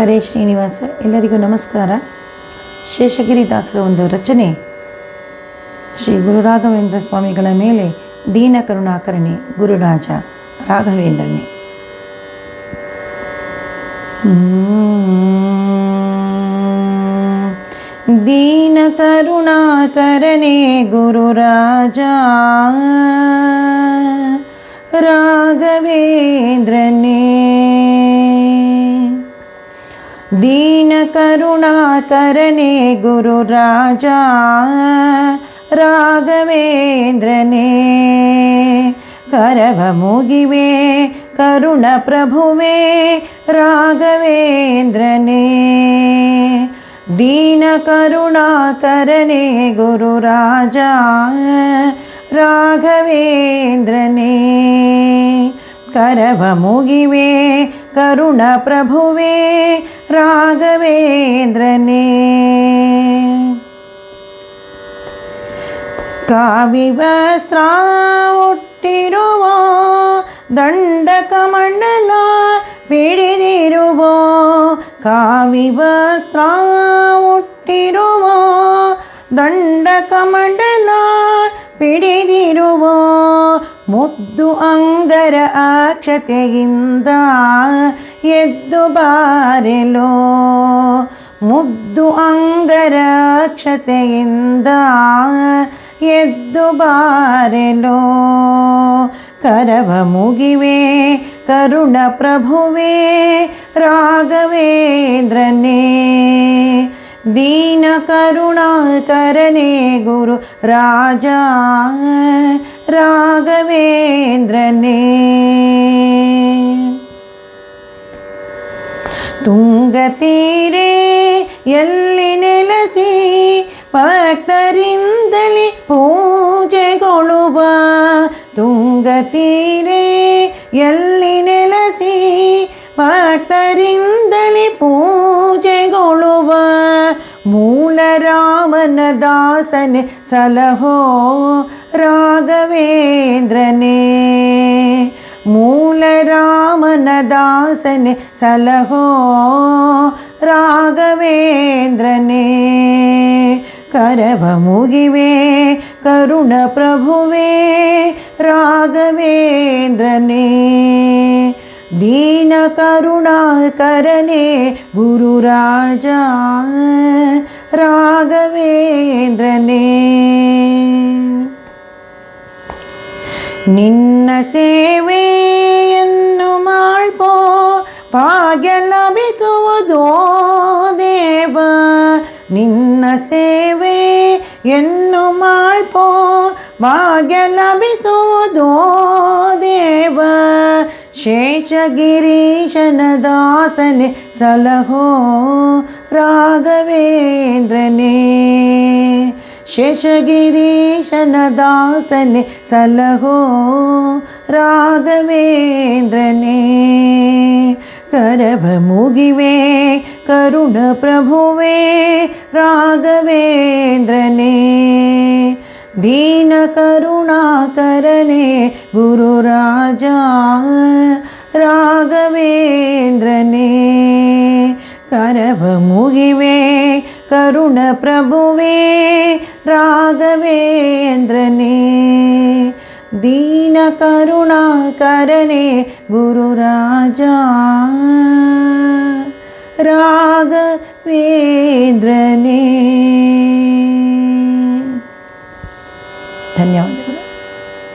ಹರೇ ಶ್ರೀನಿವಾಸ, ಎಲ್ಲರಿಗೂ ನಮಸ್ಕಾರ. ಶೇಷಗಿರಿದಾಸರ ಒಂದು ರಚನೆ. ಶ್ರೀ ಗುರು ರಾಘವೇಂದ್ರ ಸ್ವಾಮಿಗಳ ಮೇಲೆ ದೀನ ಕರುಣಾಕರಣೆ ಗುರುರಾಜ ರಾಘವೇಂದ್ರನೇ. ದೀನ ಕರುಣಾಕರಣೆ ಗುರುರಾಜ ರಾಘವೇಂದ್ರನೇ. दीनकरुणाकरणे गुरुराजा राघवेन्द्रने। करभमुगिवे करुणप्रभुवे राघवेन्द्रने। दीनकरुणाकरणे गुरुराजा राघवेन्द्रने। करभमुगिवे കരുണ പ്രഭുവേ രാഘവേന്ദ്രനേ. കാവിവസ്ത്രാവൊട്ടിരുവ ദണ്ഡകമണ്ഡല പിടിതിരുവോ കാവിവസ്ത്രാവൊട്ടിരുവ ദണ്ഡകമണ്ഡല ಕಾವಿವಸ್ತ್ರ ಹುಟ್ಟಿರುವ ದಂಡಕ ಮಂಡಲ ಪಿಡಿದಿರುವ ಕಾವಿವಸ್ತ್ರ ಹುಟ್ಟಿರುವ ದಂಡಕ ಮಂಡಲ ಪಿಡಿದಿರುವ ಮುದ್ದು ಅಂಗರ ಅಕ್ಷತೆಯಿಂದ ಎದ್ದು ಬಾರೆಲೋ ಮುದ್ದು ಅಂಗರ ಅಕ್ಷತೆಯಿಂದ ಎದ್ದು ಬಾರೆಲೋ ಕರವ ಮುಗಿವೆ ಕರುಣ ಪ್ರಭುವೇ ರಾಘವೇಂದ್ರನೇ ದೀನ ಕರುಣಾಕರನೆ ಗುರು ರಾಜ ರಾಘವೇಂದ್ರನೇ ತುಂಗತೀರೆ ಎಲ್ಲಿ ನೆಲೆಸಿ ಭಕ್ತರಿಂದಲೇ ಪೂಜೆಗೊಳ್ಳುವ ತುಂಗತೀರೆ ಎಲ್ಲಿ ನೆಲೆಸಿ ಭಕ್ತರಿಂದಲೇ ಪೂಜೆಗೊಳ್ಳುವ मूल रामनदासन् सलहो राघवेन्द्रने मूल रामनदासन् सलहो राघवेन्द्रने करभमुगिवे करुणप्रभुवे राघवेन्द्रे ಕರವ ಮುಗಿವೆ ಕರುಣ ಪ್ರಭುವೇ ರಾಘವೇಂದ್ರನೇ ದೀನ ಕರುಣಾಕರನೆ ಗುರುರಾಜ ರಾಘವೇಂದ್ರನೇ ನಿನ್ನ ಸೇವೆಯನ್ನು ಮಾಡ್ಪೋ ಭಾಗ್ಯ ಲಭಿಸುವುದೋ ದೇವ ನಿನ್ನ ಸೇವೆಯನ್ನು ಮಾಡ್ಪೋ ಭಾಗ್ಯ ಲಭಿಸುವುದೋ ದೇವ शेषगिरीशनदासने सलहो राघवेन्द्रने। शेषगिरीशनदासने सलहो राघवेन्द्रने। करभमुगिवे करुणप्रभुवे राघवेन्द्रने। दीनकरुणाकरणे गुरुराजा राघवेन्द्रने। कर्भ करुणप्रभुवे राघवेन्द्रने। दीनकरुणाकरणे गुरुराजा राघवेन्द्रने।